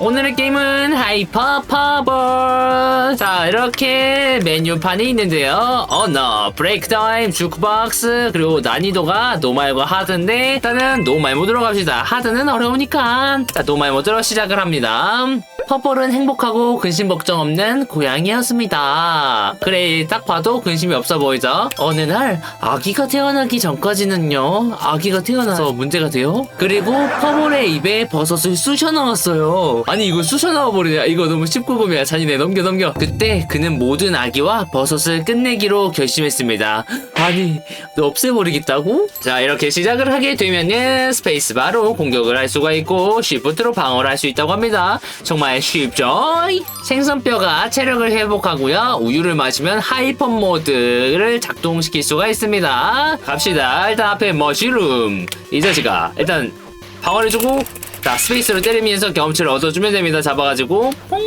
오늘의 게임은 하이퍼 파버 자 이렇게 메뉴판이 있는데요. 언어 브레이크 타임 주크박스 그리고 난이도가 노말과 하드인데 일단은 노말 모드로 갑시다. 하드는 어려우니까. 자 노말 모드로 시작을 합니다 퍼벌은 행복하고 근심 걱정 없는 고양이였습니다. 그래 딱 봐도 근심이 없어 보이죠? 어느 날 아기가 태어나기 전까지는요 아기가 태어나서 문제가 돼요? 그리고 퍼벌의 입에 버섯을 쑤셔 넣었어요. 아니 이거 쑤셔 넣어버리냐? 이거 너무 19금이야. 잔인해. 넘겨 넘겨. 그때 그는 모든 아기와 버섯을 끝내기로 결심했습니다. 아니 너 없애버리겠다고? 자 이렇게 시작을 하게 되면은 스페이스바로 공격을 할 수가 있고 쉬프트로 방어를 할 수 있다고 합니다. 정말 쉽죠? 생선뼈가 체력을 회복하고요. 우유를 마시면 하이퍼 모드를 작동시킬 수가 있습니다. 갑시다. 일단 앞에 머시룸. 이 자식아 일단 방어를 주고 자 스페이스로 때리면서 경험치를 얻어주면 됩니다. 잡아가지고. 퐁.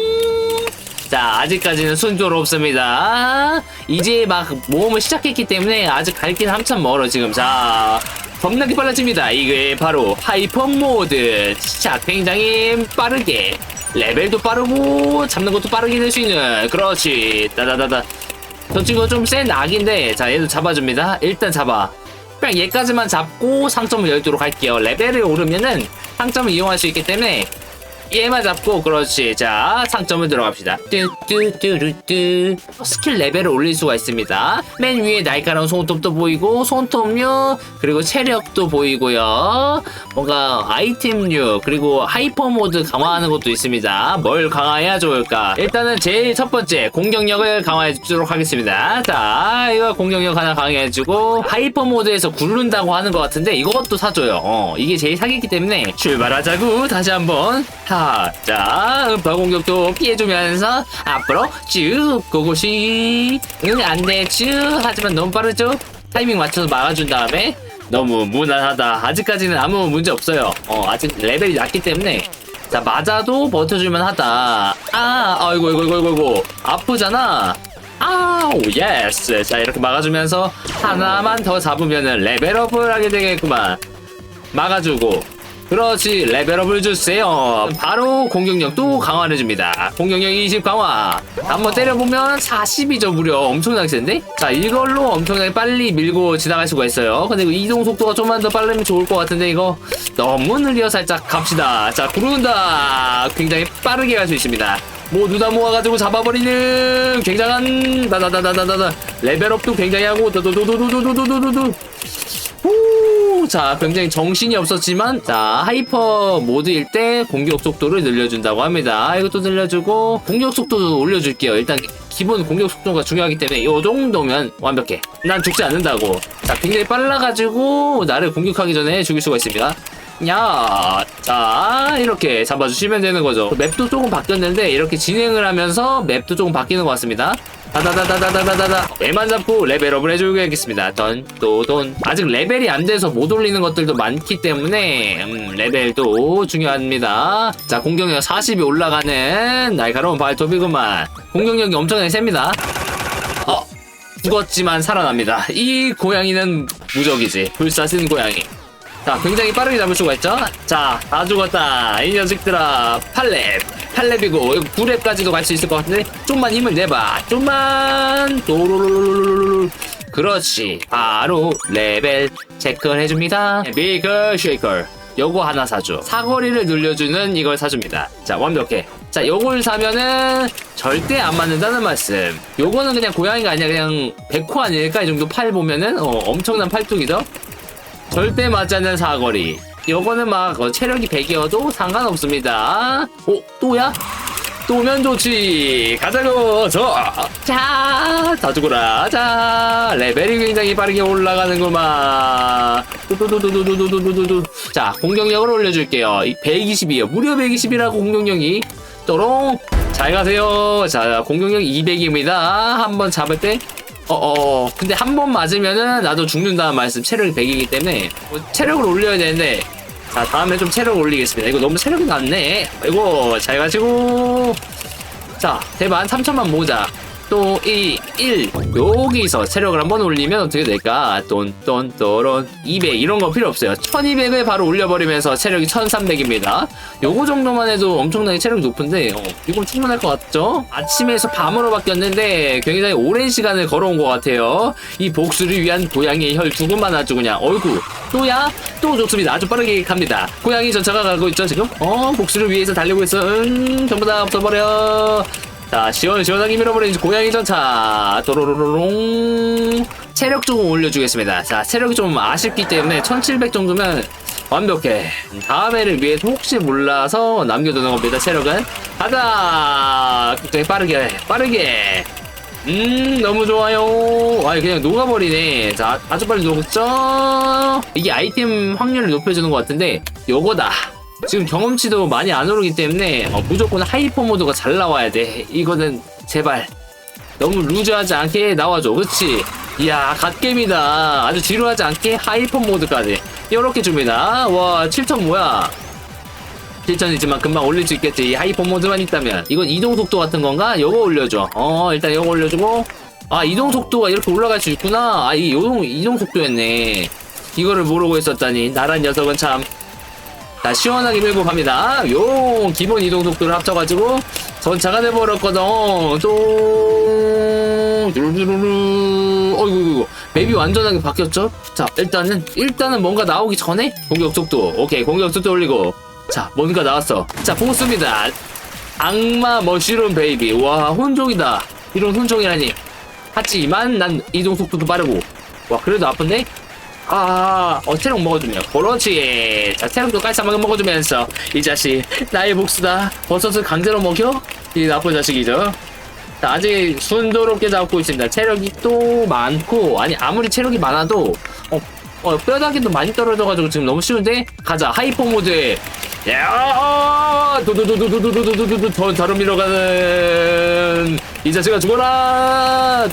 자 아직까지는 순조롭습니다. 이제 막 모험을 시작했기 때문에 아직 갈 길 한참 멀어 지금. 자 겁나게 빨라집니다. 이게 바로 하이퍼 모드. 자 굉장히 빠르게 레벨도 빠르고 잡는 것도 빠르게 될 수 있는 그렇지. 따다다다. 저 친구가 좀센 악인데 자 얘도 잡아줍니다. 일단 잡아. 그냥 얘까지만 잡고 상점을 열도록 할게요. 레벨이 오르면은 상점을 이용할 수 있기 때문에 얘만 잡고 그렇지. 자 상점을 들어갑시다. 뚜뚜뚜루뚜. 스킬 레벨을 올릴 수가 있습니다. 맨 위에 날카로운 손톱도 보이고 손톱류 그리고 체력도 보이고요. 뭔가 아이템류 그리고 하이퍼 모드 강화하는 것도 있습니다. 뭘 강화해야 좋을까? 일단은 제일 첫 번째 공격력을 강화해 주도록 하겠습니다. 자 이거 공격력 하나 강화해 주고 하이퍼 모드에서 굴른다고 하는 것 같은데 이것도 사줘요. 어 이게 제일 사기기 때문에 출발하자고. 다시 한번. 하자 음파 공격도 피해주면서 앞으로 쭉 고고시 응 안 돼 쭉. 하지만 너무 빠르죠? 타이밍 맞춰서 막아준 다음에 너무 무난하다. 아직까지는 아무 문제 없어요. 어 아직 레벨이 낮기 때문에. 자 맞아도 버텨줄만 하다. 아 아이고 이고 이고 이고. 아프잖아. 아우 예스. 자 이렇게 막아주면서 하나만 더 잡으면은 레벨업을 하게 되겠구만. 막아주고 그렇지 레벨업을 주세요. 바로 공격력도 강화를 해줍니다. 공격력 20 강화. 한번 때려보면 40이죠 무려. 엄청나게 센데? 자 이걸로 엄청나게 빨리 밀고 지나갈 수가 있어요. 근데 이거 이동 속도가 좀만 더 빠르면 좋을 것 같은데 이거 너무 느려 살짝 갑시다. 자 구른다. 굉장히 빠르게 갈 수 있습니다. 모두 다 모아가지고 잡아버리는 굉장한 다다다다다다. 레벨업도 굉장히 하고 도도도도도도도도도 후, 자, 굉장히 정신이 없었지만, 자, 하이퍼 모드일 때 공격 속도를 늘려준다고 합니다. 이것도 늘려주고, 공격 속도도 올려줄게요. 일단, 기본 공격 속도가 중요하기 때문에, 이 정도면 완벽해. 난 죽지 않는다고. 자, 굉장히 빨라가지고, 나를 공격하기 전에 죽일 수가 있습니다. 야, 자, 이렇게 잡아주시면 되는 거죠. 맵도 조금 바뀌었는데, 이렇게 진행을 하면서 맵도 조금 바뀌는 것 같습니다. 다다다다다다다다다. 얘만 잡고 레벨업을 해주겠습니다. 던, 또, 돈. 아직 레벨이 안 돼서 못 올리는 것들도 많기 때문에, 음, 레벨도 중요합니다. 자, 공격력 40이 올라가는 날카로운 발톱이구만. 공격력이 엄청나게 셉니다. 어, 죽었지만 살아납니다. 이 고양이는 무적이지. 불사신 고양이. 자, 굉장히 빠르게 잡을 수가 있죠? 자, 다 죽었다. 이 녀석들아. 8렙. 8렙이고, 9렙까지도 갈 수 있을 것 같은데, 좀만 힘을 내봐. 좀만. 도로로로로로로. 그렇지. 바로 레벨 체크를 해줍니다. 비글 쉐이커. 요거 하나 사줘. 사거리를 늘려주는 이걸 사줍니다. 자, 완벽해. 자, 요걸 사면은 절대 안 맞는다는 말씀. 요거는 그냥 고양이가 아니라 그냥 백호 아닐까? 이 정도 팔 보면은, 어, 엄청난 팔뚝이죠? 절대 맞지 않는 사거리. 요거는 막 어, 체력이 100이어도 상관없습니다. 오, 또야? 또면 좋지. 가자고, 저. 자, 다 죽어라. 자, 레벨이 굉장히 빠르게 올라가는구만. 두두두두두두두두두. 자, 공격력을 올려줄게요. 120이에요. 무려 120이라고 공격력이. 또롱. 잘 가세요. 자, 공격력 200입니다. 한번 잡을 때 어어 근데 한 번 맞으면은 나도 죽는다는 말씀 체력이 100이기 때문에. 뭐 체력을 올려야 되는데. 자 다음에 좀 체력 올리겠습니다. 이거 너무 체력이 낮네. 이거 잘 가지고. 자 대만 3천만 모자 또이1 여기서 체력을 한번 올리면 어떻게 될까? 똔똔똔 200 이런 거 필요 없어요. 1200을 바로 올려버리면서 체력이 1300입니다. 요거 정도만 해도 엄청나게 체력이 높은데 어, 이건 충분할 것 같죠? 아침에서 밤으로 바뀌었는데 굉장히 오랜 시간을 걸어온 것 같아요. 이 복수를 위한 고양이의 혈투구만 아주 그냥 어이구 또야 또 좋습니다. 아주 빠르게 갑니다. 고양이 전차가 가고 있죠 지금? 어 복수를 위해서 달리고 있어. 음 전부 다 없어버려 자 시원 시원하게 밀어버린 고양이 전차. 도로로로롱. 체력 조금 올려주겠습니다. 자 체력이 좀 아쉽기 때문에 1700 정도면 완벽해. 다음에를 위해서 혹시 몰라서 남겨두는 겁니다 체력은. 가자! 굉장히 빠르게 빠르게. 음 너무 좋아요. 아 그냥 녹아버리네. 자 아주 빨리 녹죠? 이게 아이템 확률을 높여주는 것 같은데 요거다 지금 경험치도 많이 안 오르기 때문에 어, 무조건 하이퍼 모드가 잘 나와야 돼. 이거는 제발. 너무 루즈하지 않게 나와줘. 그치 이야 갓겜이다. 아주 지루하지 않게 하이퍼 모드까지. 이렇게 줍니다. 와 7천 뭐야? 7천이지만 금방 올릴 수 있겠지. 이 하이퍼 모드만 있다면. 이건 이동 속도 같은 건가? 요거 올려줘. 어 일단 요거 올려주고. 아 이동 속도가 이렇게 올라갈 수 있구나. 아이 이동 이동 속도였네. 이거를 모르고 있었다니. 나란 녀석은 참 자, 시원하게 밀고 갑니다. 요, 기본 이동 속도를 합쳐가지고, 전차가 돼버렸거든. 또, 두루두루루. 어이구, 이구 맵이 완전하게 바뀌었죠? 자, 일단은, 일단은 뭔가 나오기 전에, 공격 속도. 오케이, 공격 속도 올리고. 자, 뭔가 나왔어. 자, 보스입니다. 악마 머쉬룸 베이비. 와, 혼종이다. 이런 혼종이라니. 하지만, 난 이동 속도도 빠르고. 와, 그래도 아픈데? 아, 어, 체력 먹어주면. 그렇지. 자, 체력도 깔쌈하게 먹어주면서. 이 자식, 나의 복수다. 버섯을 강제로 먹여? 이 나쁜 자식이죠. 자, 아직 순조롭게 잡고 있습니다. 체력이 또 많고, 아니, 아무리 체력이 많아도, 어, 어, 뼈다귀도 많이 떨어져가지고 지금 너무 쉬운데? 가자, 하이퍼 모드에. 야, 도도도도도도도도도도 더 다루 밀어가는 이 자식아 죽어라.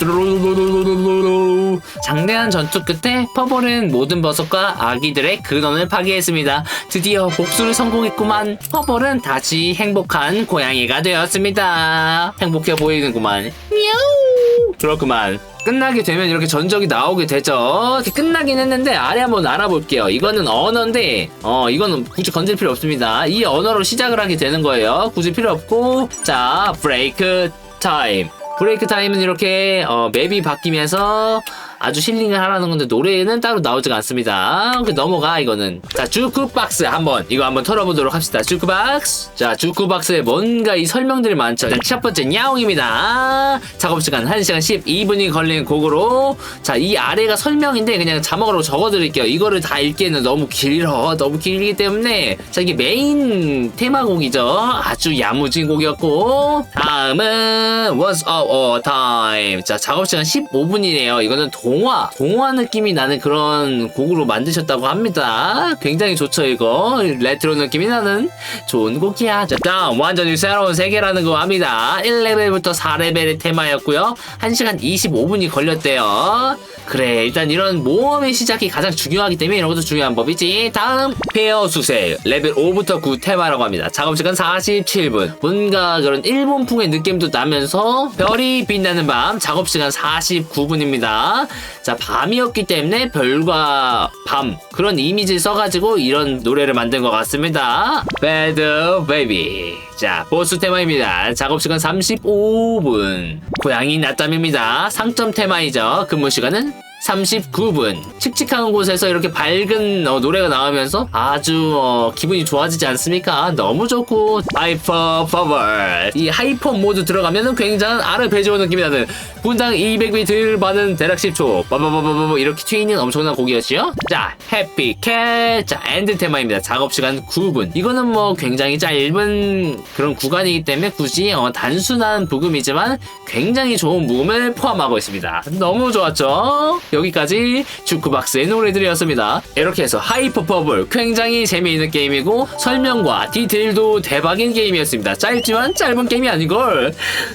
장대한 전투 끝에 퍼볼은 모든 버섯과 아기들의 근원을 파괴했습니다. 드디어 복수를 성공했구만. 퍼볼은 다시 행복한 고양이가 되었습니다. 행복해 보이는구만. 미야우. 그렇구만. 끝나게 되면 이렇게 전적이 나오게 되죠. 이렇게 끝나긴 했는데 아래 한번 알아볼게요. 이거는 언어인데 어 이거는 굳이 건질 필요 없습니다. 이 언어로 시작을 하게 되는 거예요. 굳이 필요 없고 자 브레이크 타임. 브레이크 타임은 이렇게 어, 맵이 바뀌면서 아주 힐링을 하라는 건데 노래는 따로 나오지가 않습니다. 그 넘어가 이거는. 자 주크박스 한번 이거 한번 털어보도록 합시다. 주크박스. 자 주크박스에 뭔가 이 설명들이 많죠. 자, 첫 번째 야옹입니다. 작업 시간 1시간 12분이 걸리는 곡으로 자 이 아래가 설명인데 그냥 자막으로 적어드릴게요. 이거를 다 읽기에는 너무 길어. 너무 길기 때문에 자 이게 메인 테마곡이죠. 아주 야무진 곡이었고 다음은 What's Up All Time. 자 작업 시간 15분이네요. 이거는 동화 동화 느낌이 나는 그런 곡으로 만드셨다고 합니다. 굉장히 좋죠 이거 레트로 느낌이 나는 좋은 곡이야. 자 다음 완전히 새로운 세계라는 거 합니다. 1레벨부터 4레벨의 테마였고요. 1시간 25분이 걸렸대요. 그래 일단 이런 모험의 시작이 가장 중요하기 때문에 이런 것도 중요한 법이지. 다음 페어 수색 레벨 5부터 9 테마라고 합니다. 작업시간 47분. 뭔가 그런 일본풍의 느낌도 나면서 별이 빛나는 밤 작업시간 49분입니다. 자 밤이었기 때문에 별과 밤 그런 이미지를 써가지고 이런 노래를 만든 것 같습니다. Bad Baby. 자 보스 테마입니다. 작업 시간 35분. 고양이 낮잠입니다. 상점 테마이죠. 근무 시간은 39분. 칙칙한 곳에서 이렇게 밝은 어, 노래가 나오면서 아주 어, 기분이 좋아지지 않습니까? 너무 좋고 하이퍼 퍼벌 이 하이퍼 모드 들어가면은 굉장한 배지는 느낌이 나는 분당 200비트를 받은 대략 10초 빠바바바바 이렇게 튀는 엄청난 곡이었지요? 자 해피 캣 자 엔드 테마입니다. 작업시간 9분 이거는 뭐 굉장히 짧은 그런 구간이기 때문에 굳이 어, 단순한 부금이지만 굉장히 좋은 무음을 포함하고 있습니다. 너무 좋았죠? 여기까지 주크박스의 노래들이었습니다. 이렇게 해서 하이퍼퍼블 굉장히 재미있는 게임이고 설명과 디테일도 대박인 게임이었습니다. 짧지만 짧은 게임이 아닌걸.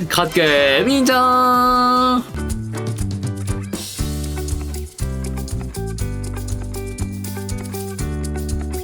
갓게임 인정.